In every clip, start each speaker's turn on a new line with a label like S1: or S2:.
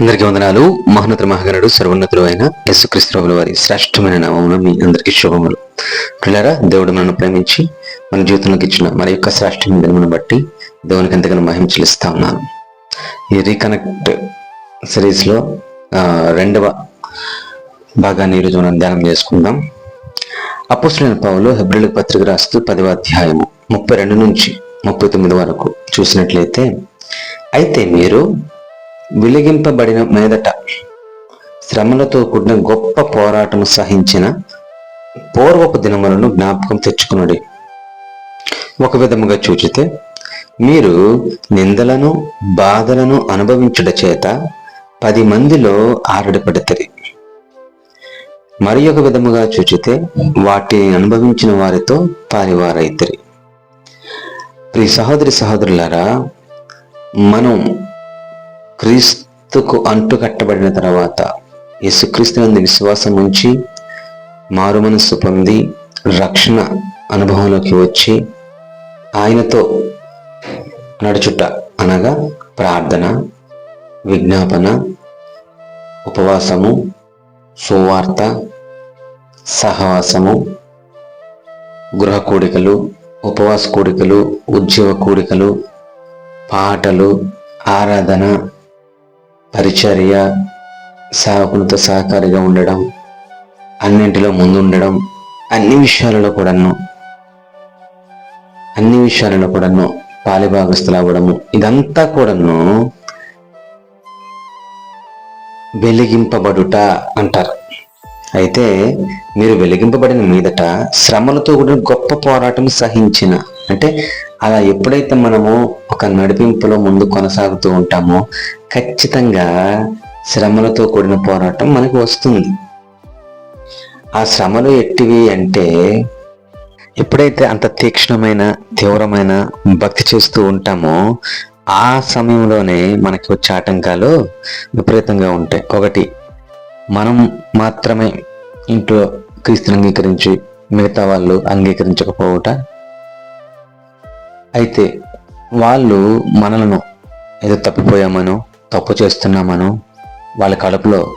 S1: అందరికీ వందనాలు. మహోన్నత మహాగణుడు సర్వోన్నతుడు అయిన యేసుక్రీస్తువుల వారి శ్రేష్టమైన నామమున మీ అందరికీ శుభములు. పిల్లరా దేవుడు మనను ప్రేమించి మన జీవితంలోకి ఇచ్చిన మరి యొక్క శ్రేష్టమైన దినమును బట్టి దేవునికి ఎంతగానో మహిమ చెల్లిస్తా ఉన్నాను. ఈ రీకనెక్ట్ సిరీస్లో రెండవ భాగాన్ని ఈరోజు మనం ధ్యానం చేసుకుందాం. అపోసులైన పౌలు హెబ్రిల్ పత్రిక రాస్తూ పదవ అధ్యాయము ముప్పై రెండు నుంచి ముప్పై తొమ్మిది వరకు చూసినట్లయితే అయితే మీరు వెలిగింపబడిన మీదట శ్రమలతో కూడిన గొప్ప పోరాటం సహించిన పూర్వపు దినములను జ్ఞాపకం తెచ్చుకునుడి. ఒక విధముగా చూచితే మీరు నిందలను బాధలను అనుభవించుట చేత పది మందిలో ఆరడిపడతరి. మరి ఒక విధముగా చూచితే వాటిని అనుభవించిన వారితో పారివారైతరి. ప్రియ సహోదరి సహోదరులారా మనం క్రీస్తుకు అంటుకట్టబడిన తర్వాత యేసుక్రీస్తు నందు విశ్వాసం ఉంచి మారు మనస్సు పొంది రక్షణ అనుభవంలోకి వచ్చి ఆయనతో నడుచుట అనగా ప్రార్థన విజ్ఞాపన ఉపవాసము సువార్త సహవాసము గృహ కూడికలు ఉపవాస కూడికలు ఉద్యోగ కూడికలు పాటలు ఆరాధన పరిచర్య సేవకులతో సహకారిగా ఉండడం అన్నింటిలో ముందుండడం అన్ని విషయాలలో కూడాను అన్ని విషయాలలో కూడాను పాలిభాగస్తులు అవ్వడము ఇదంతా కూడాను వెలిగింపబడుట అంటారు. అయితే మీరు వెలిగింపబడిన మీదట శ్రమలతో కూడిన గొప్ప పోరాటం సహించిన అంటే అలా ఎప్పుడైతే మనము ఒక నడిపింపులో ముందు కొనసాగుతూ ఉంటామో ఖచ్చితంగా శ్రమలతో కూడిన పోరాటం మనకు వస్తుంది. ఆ శ్రమలు ఎట్టివి అంటే ఎప్పుడైతే అంత తీక్ష్ణమైన తీవ్రమైన భక్తి చేస్తూ ఉంటామో ఆ సమయంలోనే మనకి వచ్చే ఆటంకాలు విపరీతంగా ఉంటాయి. ఒకటి మనం మాత్రమే ఇంట్లో క్రీస్తుని అంగీకరించి మిగతా వాళ్ళు అంగీకరించకపోవట. అయితే వాళ్ళు మనలను ఏదో తప్పిపోయామనో తప్పు చేస్తున్నామనో వాళ్ళ కడుపులో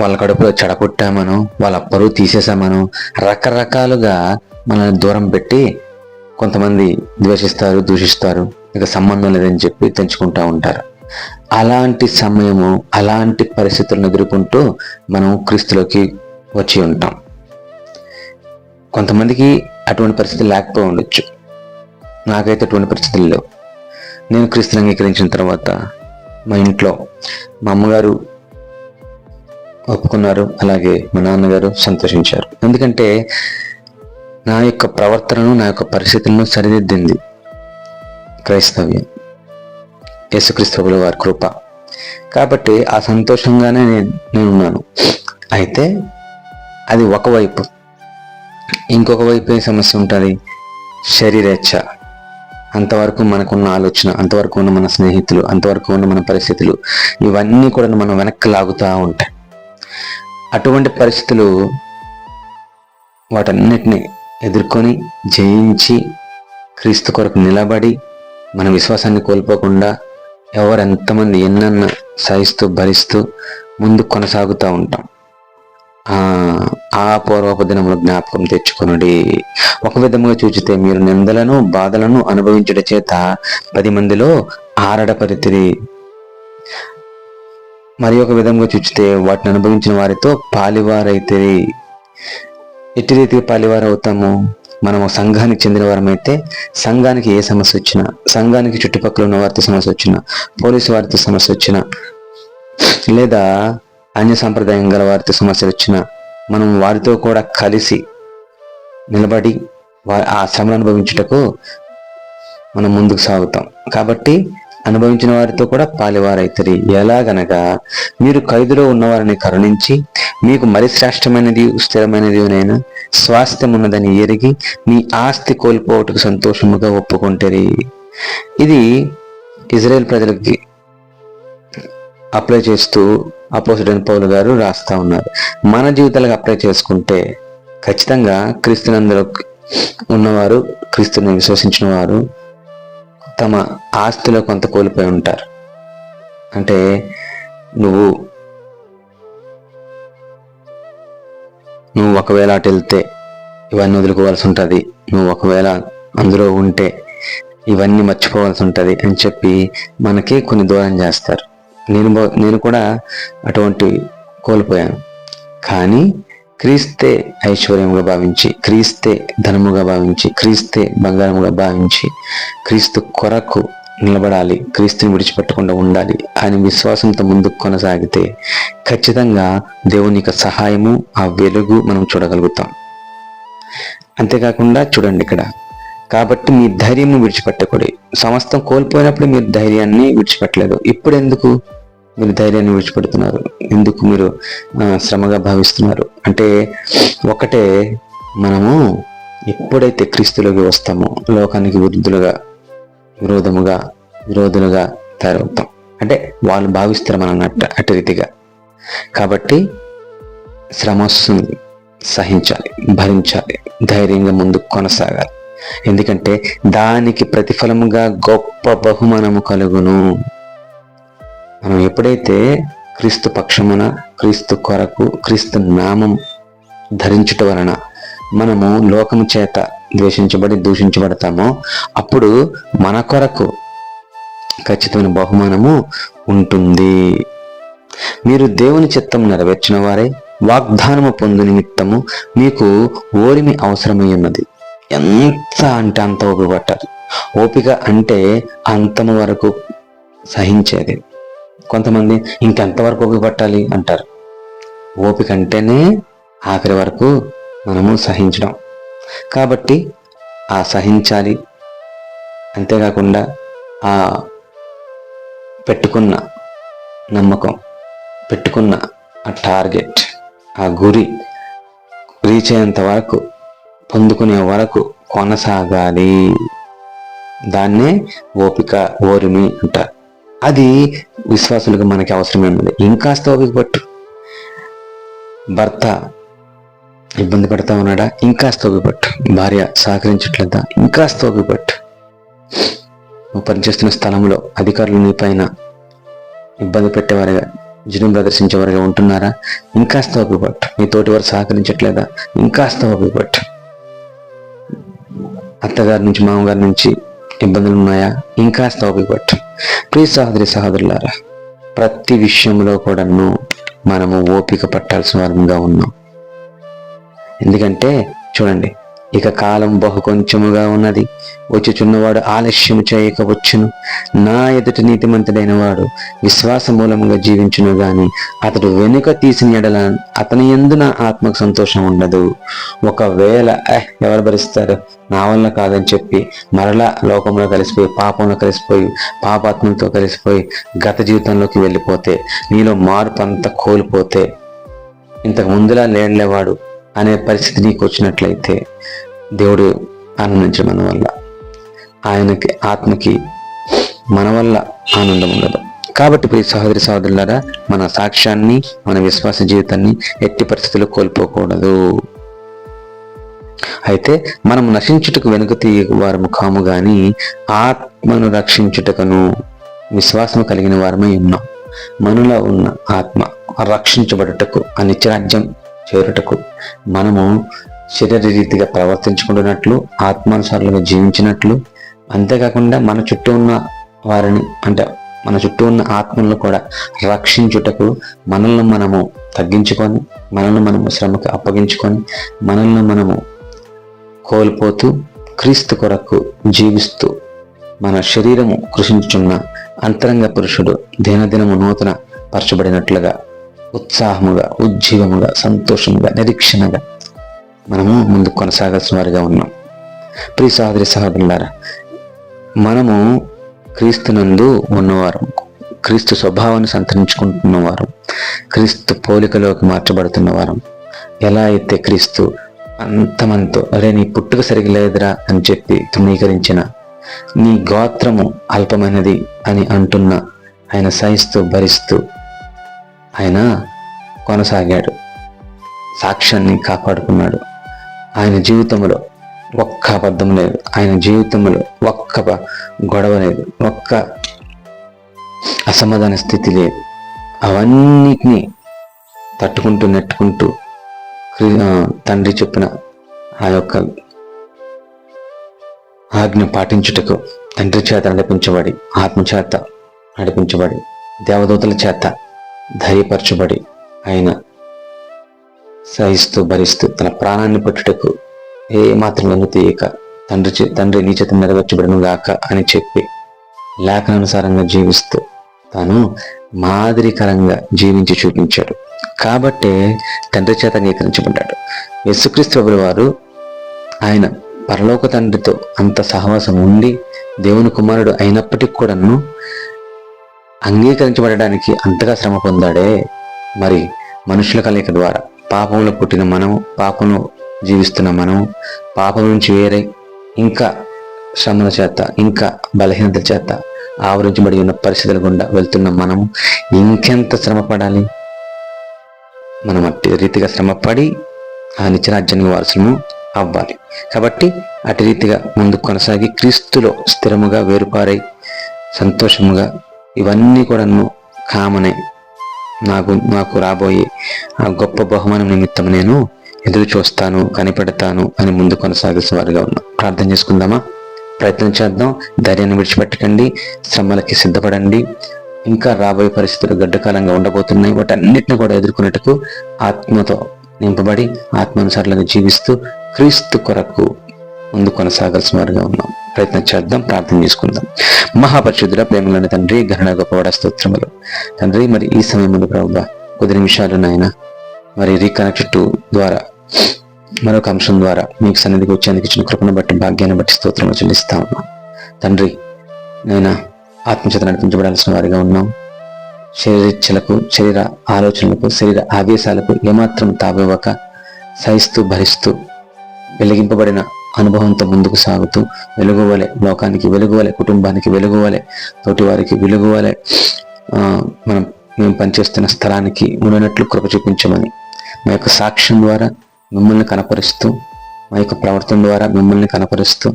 S1: వాళ్ళ కడుపులో చెడగొట్టామనో వాళ్ళ పరువు తీసేసామనో రకరకాలుగా మనల్ని దూరం పెట్టి కొంతమంది ద్వేషిస్తారు దూషిస్తారు. ఇక సంబంధం లేదని చెప్పి తెంచుకుంటూ ఉంటారు. అలాంటి సమయము అలాంటి పరిస్థితులను ఎదుర్కొంటూ మనం క్రీస్తులోకి వచ్చి ఉంటాం. కొంతమందికి అటువంటి పరిస్థితి లేకపోయి ఉండొచ్చు. నాకైతే అటువంటి పరిస్థితులు లేవు. నేను క్రీస్తుని అంగీకరించిన తర్వాత మా ఇంట్లో మా అమ్మగారు ఒప్పుకున్నారు అలాగే మా నాన్నగారు సంతోషించారు. ఎందుకంటే నా యొక్క ప్రవర్తనను నా యొక్క పరిస్థితులను సరిదిద్దింది క్రైస్తవ్యం యేసుక్రీస్తువుల వారి కృప. కాబట్టి ఆ సంతోషంగానే నేను నేను ఉన్నాను అయితే అది ఒకవైపు ఇంకొక వైపు ఏ సమస్య ఉంటుంది? శరీరేచ్ఛ అంతవరకు మనకున్న ఆలోచన అంతవరకు ఉన్న మన స్నేహితులు అంతవరకు ఉన్న మన పరిస్థితులు ఇవన్నీ కూడా మనం వెనక్కి లాగుతూ ఉంటాయి. అటువంటి పరిస్థితులు వాటన్నిటిని ఎదుర్కొని జయించి క్రీస్తు కొరకు నిలబడి మన విశ్వాసాన్ని కోల్పోకుండా ఎవరెంతమంది ఎన్నన్న సహిస్తూ భరిస్తూ ముందు కొనసాగుతూ ఉంటాం. ఆ ఆ పూర్వపు దినములు జ్ఞాపకం తెచ్చుకొనుడి. ఒక విధముగా చూచితే మీరు నిందలను బాధలను అనుభవించడం చేత పది మందిలో ఆరడపరితిరి మరి ఒక విధంగా చూచితే వాటిని అనుభవించిన వారితో పాలివారైతే ఎట్టి రీతికి పాలివారు అవుతాము మనము సంఘానికి చెందిన వారమైతే సంఘానికి ఏ సమస్య వచ్చినా సంఘానికి చుట్టుపక్కల ఉన్న వారితో సమస్య వచ్చినా పోలీసు వారితో సమస్య వచ్చినా లేదా అన్య సాంప్రదాయం గల వారితో సమస్యలు వచ్చినా మనం వారితో కూడా కలిసి నిలబడి ఆ శ్రమను అనుభవించుటకు మనం ముందుకు సాగుతాం. కాబట్టి అనుభవించిన వారితో కూడా పాలివారైతరి. ఎలాగనగా మీరు ఖైదులో ఉన్నవారిని కరుణించి మీకు మరి శ్రేష్టమైనది స్థిరమైనది అయినా స్వాస్థ్యం ఉన్నదని ఎరిగి మీ ఆస్తి కోల్పోవటకు సంతోషముగా ఒప్పుకుంటారు. ఇది ఇజ్రాయెల్ ప్రజలకి అప్లై చేస్తూ అపోజిట్ పౌలు గారు రాస్తా ఉన్నారు. మన జీవితాలకు అప్లై చేసుకుంటే ఖచ్చితంగా క్రీస్తునందులో ఉన్నవారు క్రీస్తుని విశ్వసించిన వారు తమ ఆస్తిలో కొంత కోల్పోయి ఉంటారు. అంటే నువ్వు నువ్వు ఒకవేళ అటు వెళ్తే ఇవన్నీ వదులుకోవాల్సి ఉంటుంది. నువ్వు ఒకవేళ అందులో ఉంటే ఇవన్నీ మర్చిపోవాల్సి ఉంటుంది అని చెప్పి మనకి కొన్ని దూరం చేస్తారు. నేను నేను కూడా అటువంటి కోల్పోయాను. కానీ క్రీస్తే ఐశ్వర్యముగా భావించి క్రీస్తే ధనముగా భావించి క్రీస్తే బంగారముగా భావించి క్రీస్తు కొరకు నిలబడాలి క్రీస్తుని విడిచిపెట్టకుండా ఉండాలి ఆయన విశ్వాసంతో ముందుకు కొనసాగితే ఖచ్చితంగా దేవుని యొక్క సహాయము ఆ వెలుగు మనం చూడగలుగుతాం. అంతేకాకుండా చూడండి ఇక్కడ కాబట్టి మీ ధైర్యం విడిచిపెట్టకూడదు. సమస్తం కోల్పోయినప్పుడు మీరు ధైర్యాన్ని విడిచిపెట్టలేదు. ఇప్పుడు ఎందుకు? మీరు ధైర్యాన్ని విడిచిపెడుతున్నారు. ఎందుకు మీరు శ్రమగా భావిస్తున్నారు? అంటే ఒకటే మనము ఎప్పుడైతే క్రీస్తులోకి వస్తామో లోకానికి విరుద్ధులుగా విరోధముగా విరోధులుగా తయారవుతాం. అంటే వాళ్ళు భావిస్తారు మన అట్ట అటు రీతిగా. కాబట్టి శ్రమ వస్తుంది సహించాలి భరించాలి ధైర్యంగా ముందుకు కొనసాగాలి. ఎందుకంటే దానికి ప్రతిఫలముగా గొప్ప బహుమానము కలుగును. మనం ఎప్పుడైతే క్రీస్తు పక్షమున క్రీస్తు కొరకు క్రీస్తు నామం ధరించుట వలన మనము లోకము చేత ద్వేషించబడి దూషించబడతామో అప్పుడు మన కొరకు ఖచ్చితమైన బహుమానము ఉంటుంది. మీరు దేవుని చిత్తం నెరవేర్చిన వారే వాగ్దానము పొందు నిమిత్తము మీకు ఓరిమి అవసరమై ఉన్నది. ఎంత అంటే అంత ఓపిక పట్టాలి. ఓపిక అంటే అంతము వరకు సహించేది. కొంతమంది ఇంకెంతవరకు ఓపిక పట్టాలి అంటారు. ఓపిక అంటేనే ఆఖరి వరకు మనము సహించడం. కాబట్టి ఆ సహించాలి అంతేకాకుండా ఆ పెట్టుకున్న నమ్మకం పెట్టుకున్న ఆ టార్గెట్ ఆ గురి రీచ్ అయ్యేంత వరకు పొందుకునే వరకు కొనసాగాలి. దాన్నే ఓపిక ఓరిమి అంటారు. అది విశ్వాసులకు మనకి అవసరమే ఉంది ఇంకాస్త ఓపిక పట్టు భర్త ఇబ్బంది పడతా ఉన్నాడా? ఇంకాస్త ఓపిక పట్టు భార్య సహకరించట్లేదా? ఇంకాస్త ఓపిక పట్టు నువ్వు పనిచేస్తున్న స్థలంలో అధికారులు నీ పైన ఇబ్బంది పెట్టేవారుగా జనం ప్రదర్శించేవారుగా ఉంటున్నారా? ఇంకాస్త ఓపిక పట్టు నీ తోటి వారు సహకరించట్లేదా? ఇంకాస్త ఓపిక పట్టు అత్తగారి నుంచి మామగారి నుంచి ఇబ్బందులు ఉన్నాయా ఇంకాస్త ఓపిక పట్టు ప్రియ సహోదరి సహోదరులారా ప్రతి విషయంలో కూడాను మనము ఓపిక పట్టాల్సిన వారంగా ఉన్నాం. ఎందుకంటే చూడండి ఇక కాలం బహు కొంచెముగా ఉన్నది. వచ్చుచున్నవాడు ఆలస్యము చేయకవచ్చును నా ఎదుటి నీతిమంతుడైన వాడు విశ్వాస మూలముగా జీవించును గాని అతడు వెనుక తీసిన ఎడల అతని ఎందు నా ఆత్మకు సంతోషం ఉండదు. ఒకవేళ ఎవరు భరిస్తారు? నా వల్ల కాదని చెప్పి మరలా లోకంలో కలిసిపోయి పాపంలో కలిసిపోయి పాపాత్మలతో కలిసిపోయి గత జీవితంలోకి వెళ్ళిపోతే నీలో మార్పు అంతా కోల్పోతే ఇంతకు ముందులా లేడలేవాడు అనే పరిస్థితి నీకు వచ్చినట్లయితే దేవుడు ఆనందించడం మన వల్ల ఆయనకి ఆత్మకి మన వల్ల ఆనందం ఉండదు. కాబట్టి ప్రియ సహోదరి సహోదరులారా మన సాక్ష్యాన్ని మన విశ్వాస జీవితాన్ని ఎట్టి పరిస్థితుల్లో కోల్పోకూడదు. అయితే మనం నశించుటకు వెనుక తీయ వారము కాము గాని ఆత్మను రక్షించుటకును విశ్వాసము కలిగిన వారమై ఉన్నాం. మనలో ఉన్న ఆత్మ రక్షించబడుటకు ఆ నిత్యరాజ్యం చేరుటకు మనము శరీర రీతిగా ప్రవర్తించుకుంటున్నట్లు ఆత్మానుసారులుగా జీవించినట్లు అంతేకాకుండా మన చుట్టూ ఉన్న వారిని అంటే మన చుట్టూ ఉన్న ఆత్మలను కూడా రక్షించుటకు మనల్ని మనము తగ్గించుకొని మనల్ని మనము శ్రమకు అప్పగించుకొని మనల్ని మనము కోల్పోతూ క్రీస్తు కొరకు జీవిస్తూ మన శరీరము కృషించున్న అంతరంగ పురుషుడు దినదినము నూతన పరచబడినట్లుగా ఉత్సాహముగా ఉజ్జీవముగా సంతోషముగా నిరీక్షణగా మనము ముందు కొనసాగాల్సిన వారిగా ఉన్నాం. ప్రియ సహోదరి సహోదరులారా మనము క్రీస్తునందు ఉన్నవారు క్రీస్తు స్వభావాన్ని సంతరించుకుంటున్నవారు క్రీస్తు పోలికలోకి మార్చబడుతున్నవారు ఎలా అయితే క్రీస్తు అంతమంతో అరే నీ పుట్టుక సరిగా లేదురా అని చెప్పి తృణీకరించిన నీ గోత్రము అల్పమైనది అని అంటున్న ఆయన సహిస్తూ భరిస్తూ ఆయన కొనసాగాడు. సాక్ష్యాన్ని కాపాడుకున్నాడు. ఆయన జీవితంలో ఒక్క అబద్ధం లేదు. ఆయన జీవితంలో ఒక్క గొడవ లేదు. ఒక్క అసమాధాన స్థితి లేదు. అవన్నిటినీ తట్టుకుంటూ నెట్టుకుంటూ తండ్రి చెప్పిన ఆ యొక్క ఆజ్ఞ పాటించుటకు తండ్రి చేత నడిపించబడి ఆత్మ చేత నడిపించబడి దేవదూతల చేత ధైర్యపరచబడి ఆయన సహిస్తూ భరిస్తూ తన ప్రాణాన్ని పట్టుటకు ఏ మాత్రం వెన్ను తీయక తండ్రి తండ్రి నీ చేత నెరవేర్చబడను గాక అని చెప్పి లేఖనానుసారంగా జీవిస్తూ తాను మాదిరికరంగా జీవించి చూపించాడు. కాబట్టే తండ్రి చేత అంగీకరించబడ్డాడు. యేసుక్రీస్తు వారు ఆయన పరలోక తండ్రితో అంత సహవాసం ఉండి దేవుని కుమారుడు అయినప్పటికి కూడాను అంగీకరించబడడానికి అంతగా శ్రమ పొందాడే మరి మనుషుల కలయిక ద్వారా. పాపంలో పుట్టిన మనం పాపంలో జీవిస్తున్న మనం పాపం నుంచి వేరే ఇంకా శ్రమల చేత ఇంకా బలహీనత చేత ఆవరించబడి ఉన్న పరిస్థితుల గుండా వెళ్తున్న మనం ఇంకెంత శ్రమ పడాలి? మనం అట్టి రీతిగా శ్రమపడి ఆ నిత్యరాజ్యానికి వారసులను అవ్వాలి. కాబట్టి అటు రీతిగా ముందు కొనసాగి క్రీస్తులో స్థిరముగా వేరుపారై సంతోషముగా ఇవన్నీ కూడాను కామనే. నాకు నాకు రాబోయే ఆ గొప్ప బహుమానం నిమిత్తం నేను ఎదురు చూస్తాను కనిపెడతాను అని ముందు కొనసాగాల్సిన వారిగా ఉన్నాం. ప్రార్థన చేసుకుందామా? ప్రయత్నం చేద్దాం. ధైర్యాన్ని విడిచిపెట్టకండి. శ్రమలకి సిద్ధపడండి. ఇంకా రాబోయే పరిస్థితులు గడ్డకాలంగా ఉండబోతున్నాయి. వాటన్నిటిని కూడా ఎదుర్కొనేటకు ఆత్మతో నింపబడి ఆత్మానుసారులుగా జీవిస్తూ క్రీస్తు కొరకు ముందు కొనసాగాల్సిన వారిగా ఉన్నాం. ప్రయత్నం చేద్దాం ప్రార్థన చేసుకుందాం. మహాపరిశుద్ధుల ప్రేమలోని తండ్రి గహన గొప్పవాడ స్తోత్రములు. తండ్రి మరి ఈ సమయంలో ప్రభుగా కొద్ది నిమిషాలు నాయన మరి రీకనెక్ట్ ద్వారా మరొక అంశం ద్వారా మీకు సన్నిధికి వచ్చేందుకు ఇచ్చిన కృపను బట్టి భాగ్యాన్ని బట్టి స్తోత్రం చెల్లిస్తా ఉన్నాం. తండ్రి నేను ఆత్మచేత నడిపించబడాల్సిన వారిగా ఉన్నాం. శరీరచ్చలకు శరీర ఆలోచనలకు శరీర ఆవేశాలకు ఏమాత్రం తావివ్వక సహిస్తూ భరిస్తూ వెలిగింపబడిన అనుభవంతో ముందుకు సాగుతూ వెలుగువలే లోకానికి వెలుగువలే కుటుంబానికి వెలుగువలే తోటి వారికి వెలుగువలే మనం మేము పనిచేస్తున్న స్థలానికి ఉన్నట్లు కృప చూపించమని మా యొక్క సాక్ష్యం ద్వారా మిమ్మల్ని కనపరుస్తూ మా యొక్క ప్రవర్తన ద్వారా మిమ్మల్ని కనపరుస్తూ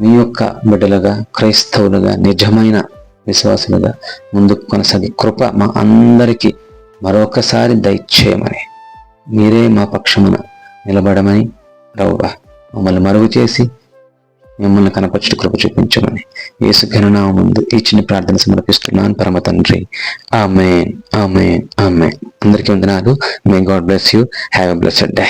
S1: మీ యొక్క బిడ్డలుగా క్రైస్తవులుగా నిజమైన విశ్వాసులుగా ముందుకు కొనసాగి కృప మా అందరికీ మరొకసారి దయచేయమని మీరే మా పక్షమున నిలబడమని రౌబా మమ్మల్ని మరుగు చేసి మిమ్మల్ని కనపరచుట కృప చూపించమని యేసు ముందు ఈ చిన్న ప్రార్థన సమర్పిస్తున్నాను పరమ తండ్రి. ఆమె ఆమె ఆమె అందరికీ వందనాలు. May God bless you have a blessed day